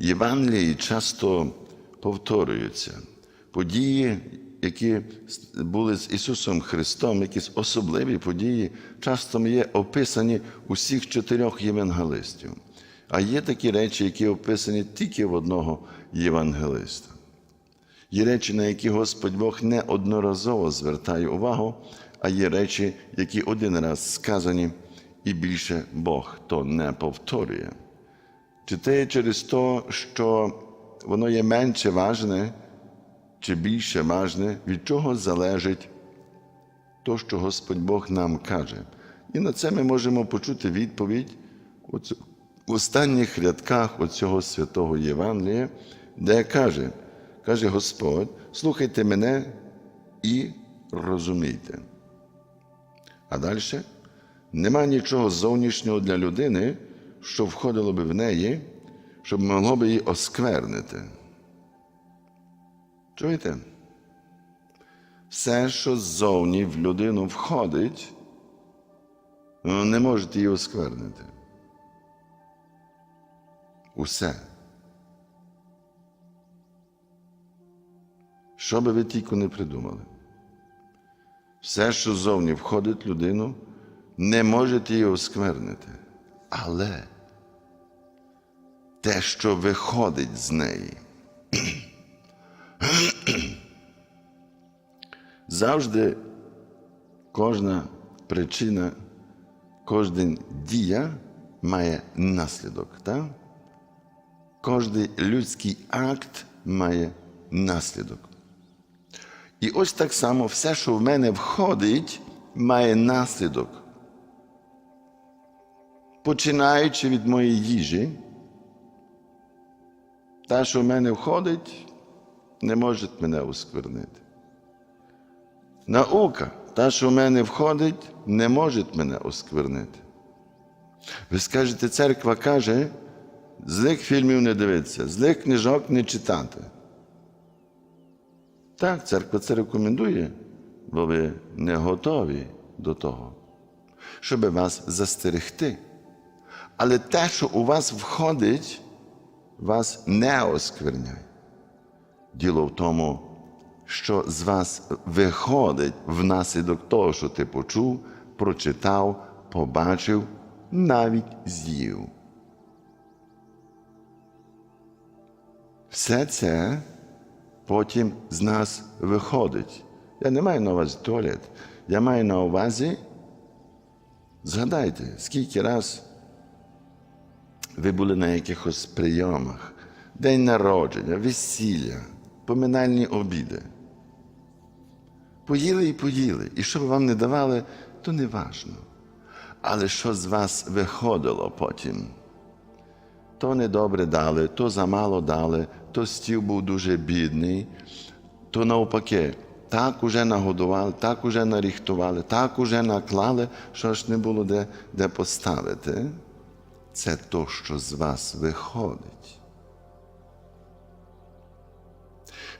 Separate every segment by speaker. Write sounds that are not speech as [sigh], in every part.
Speaker 1: Євангелії часто повторюються. Події, які були з Ісусом Христом, якісь особливі події, часто є описані у всіх чотирьох євангелистів. А є такі речі, які описані тільки в одного євангелиста. Є речі, на які Господь Бог неодноразово звертає увагу, а є речі, які один раз сказані, і більше Бог то не повторює. Чи те через те, що воно є менше важне, чи більше важне, від чого залежить то, що Господь Бог нам каже. І на це ми можемо почути відповідь в останніх рядках оцього святого Євангелія, де каже, каже Господь, слухайте мене і розумійте. А далі нема нічого зовнішнього для людини, що входило би в неї, щоб могло би її осквернити. Чуєте? Все, що ззовні в людину входить, не можете її осквернити. Усе. Що би ви тільки не придумали? Все, що ззовні входить в людину, не можете її осквернити. Але те, що виходить з неї, [clears throat] завжди кожна причина, кожен дія має наслідок. Так? Кожен людський акт має наслідок. І ось так само все, що в мене входить, має наслідок. Починаючи від моєї їжі, те, що в мене входить, не може мене осквернити. Наука, та, що в мене входить, не може мене осквернити. Ви скажете, церква каже, злих фільмів не дивитися, злих книжок не читати. Так, церква це рекомендує, бо ви не готові до того, щоб вас застерегти. Але те, що у вас входить, вас не оскверняє. Діло в тому, що з вас виходить внаслідок того, що ти почув, прочитав, побачив, навіть з'їв. Все це потім з нас виходить. Я не маю на увазі туалет. Я маю на увазі, згадайте, скільки раз ви були на якихось прийомах, день народження, весілля, поминальні обіди. Поїли і поїли. І що б вам не давали, то не важно. Але що з вас виходило потім? То недобре дали, то замало дали, то стіл був дуже бідний, то навпаки, так уже нагодували, так уже наріхтували, так уже наклали, що ж не було де, де поставити. Це то, що з вас виходить.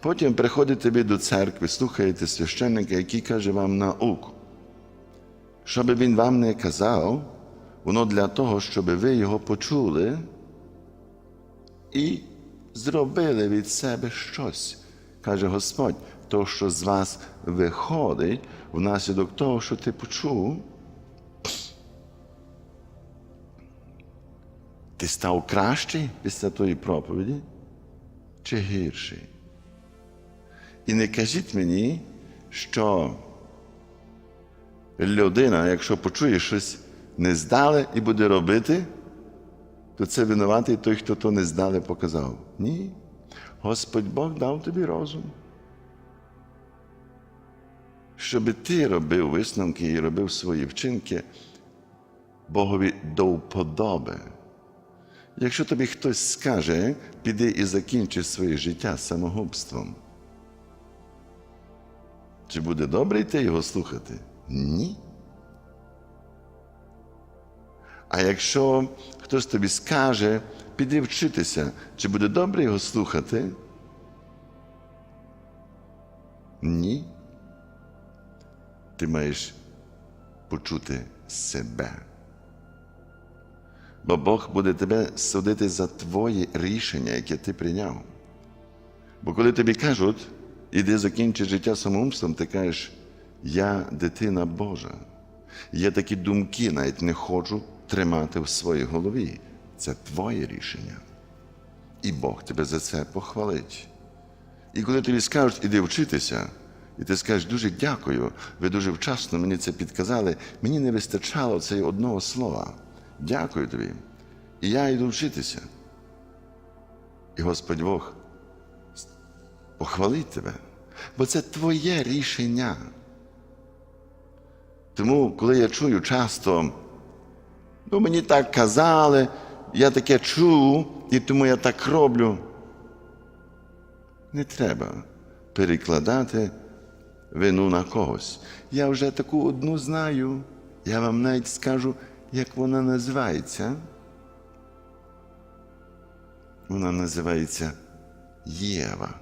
Speaker 1: Потім приходите ви до церкви, слухаєте священника, який каже вам науку. Що би він вам не казав, воно для того, щоб ви його почули і зробили від себе щось. Каже Господь, то, що з вас виходить внаслідок того, що ти почув, ти став кращий після тої проповіді чи гірший? І не кажіть мені, що людина, якщо почує щось не здале і буде робити, то це винуватий той, хто то не здале показав. Ні. Господь Бог дав тобі розум. Щоб ти робив висновки і робив свої вчинки Богові до вподоби. Якщо тобі хтось скаже, піди і закінчи своє життя самогубством. Чи буде добре йти його слухати? Ні. А якщо хтось тобі скаже, піди вчитися, чи буде добре його слухати? Ні. Ти маєш почути себе. Бо Бог буде тебе судити за твоє рішення, яке ти прийняв. Бо коли тобі кажуть, іди закінчи життя самоумством, ти кажеш, я дитина Божа. Я такі думки навіть не хочу тримати в своїй голові. Це твоє рішення. І Бог тебе за це похвалить. І коли тобі скажуть, іди вчитися, і ти скажеш, дуже дякую, ви дуже вчасно мені це підказали, мені не вистачало цього одного слова. Дякую тобі. І я йду вчитися. І Господь Бог похвалить тебе, бо це твоє рішення. Тому, коли я чую часто, ну мені так казали, я таке чув, і тому я так роблю. Не треба перекладати вину на когось. Я вже таку одну знаю. Я вам навіть скажу, як вона називається. Вона називається Єва.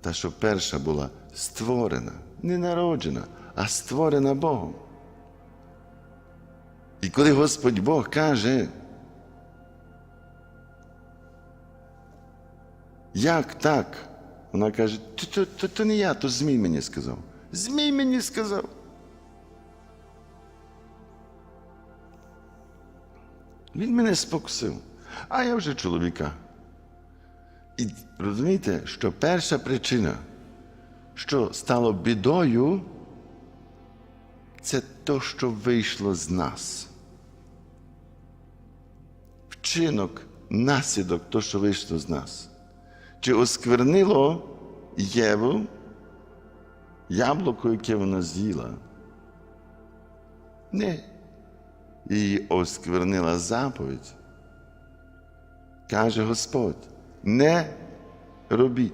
Speaker 1: Та, що перша була створена, не народжена, а створена Богом. І коли Господь Бог каже, як так? Вона каже, то, то, то, то не я, то Змій мені сказав. Змій мені сказав. Він мене спокусив, а я вже чоловіка. І розумієте, що перша причина, що стало бідою, це то, що вийшло з нас. Вчинок, наслідок то, що вийшло з нас. Чи осквернило Єву яблуко, яке вона з'їла? Не. Її осквернила заповідь. Каже Господь, не робіть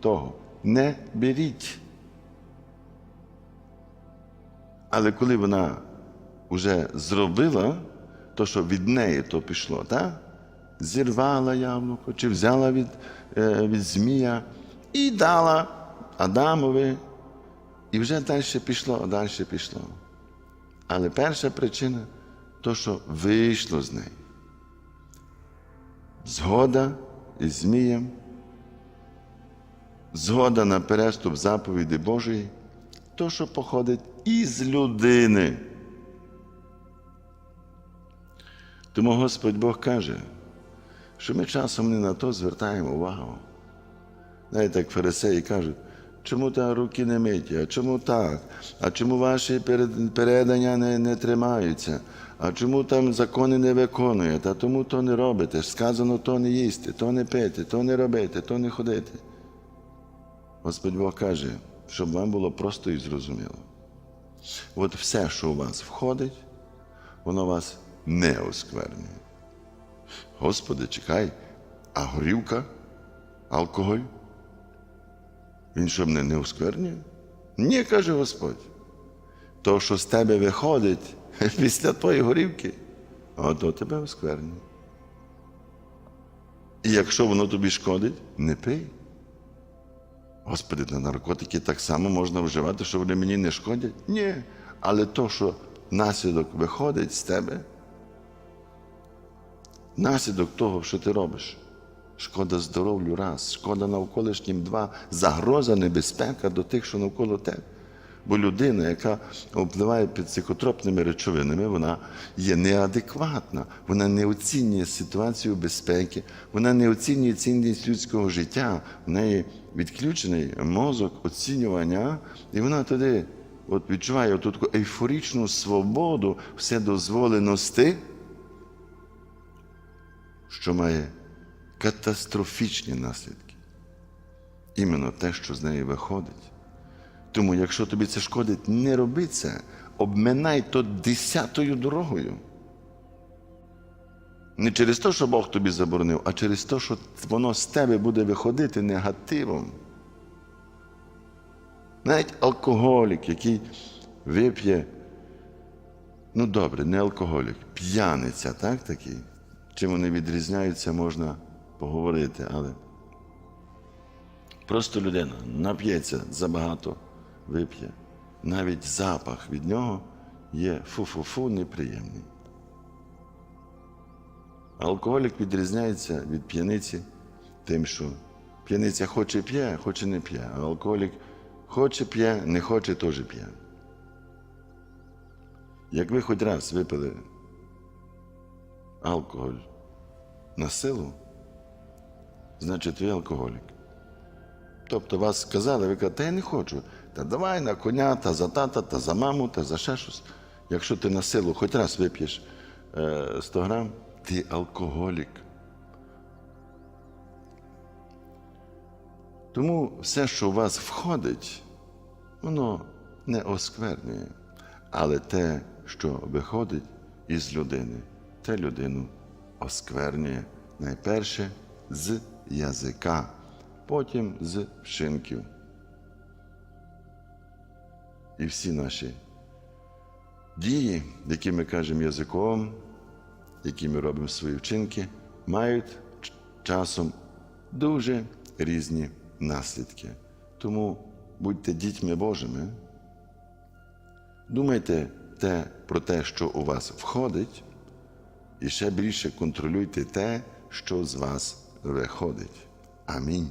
Speaker 1: того, не беріть. Але коли вона вже зробила то, що від неї то пішло, так? зірвала яблуко, чи взяла від, е, від змія і дала Адамові, і вже далі пішло, далі пішло. Але перша причина то, що вийшло з неї. Згода із Змієм, згода на переступ заповіді Божої, то, що походить із людини. Тому Господь Бог каже, що ми часом не на то звертаємо увагу. Знаєте, як фарисеї кажуть, чому та руки не миті, а чому так? А чому ваші передання не, не тримаються? А чому там закони не виконуєте? А тому то не робите? Сказано то не їсти, то не пити, то не робити, то не ходити. Господь Бог каже, щоб вам було просто і зрозуміло. От все, що у вас входить, воно вас не осквернює. Господи, чекай, а горілка, алкоголь? Він що мене не осквернює? Ні, каже Господь. То, що з тебе виходить [laughs] після твоєї горівки, ото тебе осквернює. І якщо воно тобі шкодить, не пий. Господи, на наркотики так само можна вживати, що вони мені не шкодять? Ні. Але то, що наслідок виходить з тебе, наслідок того, що ти робиш. Шкода здоров'ю раз, шкода навколишнім два, загроза, небезпека до тих, що навколо тебе. Бо людина, яка впливає під психотропними речовинами, вона є неадекватна, вона не оцінює ситуацію безпеки, вона не оцінює цінність людського життя, в неї відключений мозок оцінювання, і вона туди от відчуває оту таку ейфоричну свободу вседозволеності, що має катастрофічні наслідки. Іменно те, що з неї виходить. Тому, якщо тобі це шкодить, не роби це, обминай то десятою дорогою. Не через те, що Бог тобі заборонив, а через те, що воно з тебе буде виходити негативом. Навіть алкоголік, який вип'є, ну добре, не алкоголік, п'яниця, так такий. Чим вони відрізняються, можна поговорити, але просто людина нап'ється забагато, вип'є. Навіть запах від нього є фу-фу-фу неприємний. Алкоголік відрізняється від п'яниці тим, що п'яниця хоче п'є, хоче не п'є, а алкоголік хоче п'є, не хоче теж п'є. Як ви хоч раз випили алкоголь на силу, значить ви алкоголік. Тобто вас сказали, ви кажете, та я не хочу. Та давай на коня, та за тата, та за маму, та за ще щось. Якщо ти на силу хоч раз вип'єш е, 100 грам, ти алкоголік. Тому все, що у вас входить, воно не осквернює. Але те, що виходить із людини, те людину осквернює найперше з язика, потім з вшинків. І всі наші дії, які ми кажемо язиком, які ми робимо свої вчинки, мають часом дуже різні наслідки. Тому будьте дітьми Божими. Думайте те, про те, що у вас входить, і ще більше контролюйте те, що з вас виходить. Амінь.